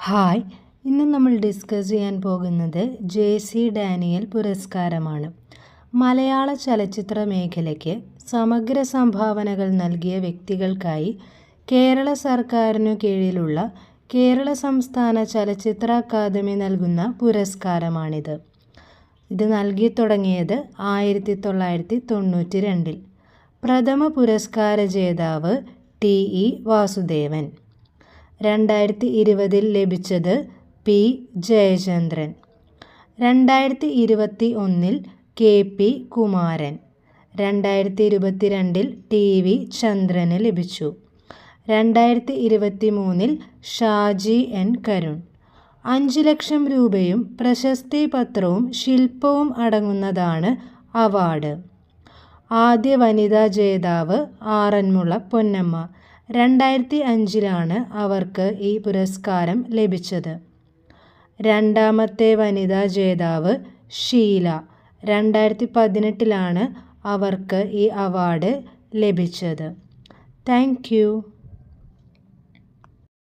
Hi. ഇന്ന് നമ്മൾ discuss ചെയ്യാൻ പോകുന്നത് ജെ സി ഡാനിയൽ പുരസ്കാരമാണ്. മലയാള ചലച്ചിത്ര മേഖലയ്ക്ക് സമഗ്ര സംഭാവനകൾ നൽകിയ വ്യക്തികൾക്കായി കേരള സർക്കാരിനു കീഴിലുള്ള കേരള സംസ്ഥാന ചലച്ചിത്ര അക്കാദമി നൽകുന്ന പുരസ്കാരമാണിത്. ഇത് നൽകി തുടങ്ങിയത് ആയിരത്തി തൊള്ളായിരത്തി തൊണ്ണൂറ്റി രണ്ടിൽ പ്രഥമ പുരസ്കാര ജേതാവ് ടി ഇ വാസുദേവൻ. രണ്ടായിരത്തി ഇരുപതിൽ ലഭിച്ചത് പി ജയചന്ദ്രൻ. രണ്ടായിരത്തി ഇരുപത്തി ഒന്നിൽ കെ പി കുമാരൻ. രണ്ടായിരത്തി ഇരുപത്തിരണ്ടിൽ ടി വി ചന്ദ്രന് ലഭിച്ചു. രണ്ടായിരത്തി ഇരുപത്തി മൂന്നിൽ ഷാജി എൻ കരുൺ. അഞ്ച് ലക്ഷം രൂപയും പ്രശസ്തി പത്രവും ശില്പവും അടങ്ങുന്നതാണ് അവാർഡ്. ആദ്യ വനിതാ ജേതാവ് ആറന്മുള പൊന്നമ്മ. രണ്ടായിരത്തി അഞ്ചിലാണ് അവർക്ക് ഈ പുരസ്കാരം ലഭിച്ചത്. രണ്ടാമത്തെ വനിതാ ജേതാവ് ഷീല രണ്ടായിരത്തി പതിനെട്ടിലാണ് അവർക്ക് ഈ അവാർഡ് ലഭിച്ചത്. Thank you.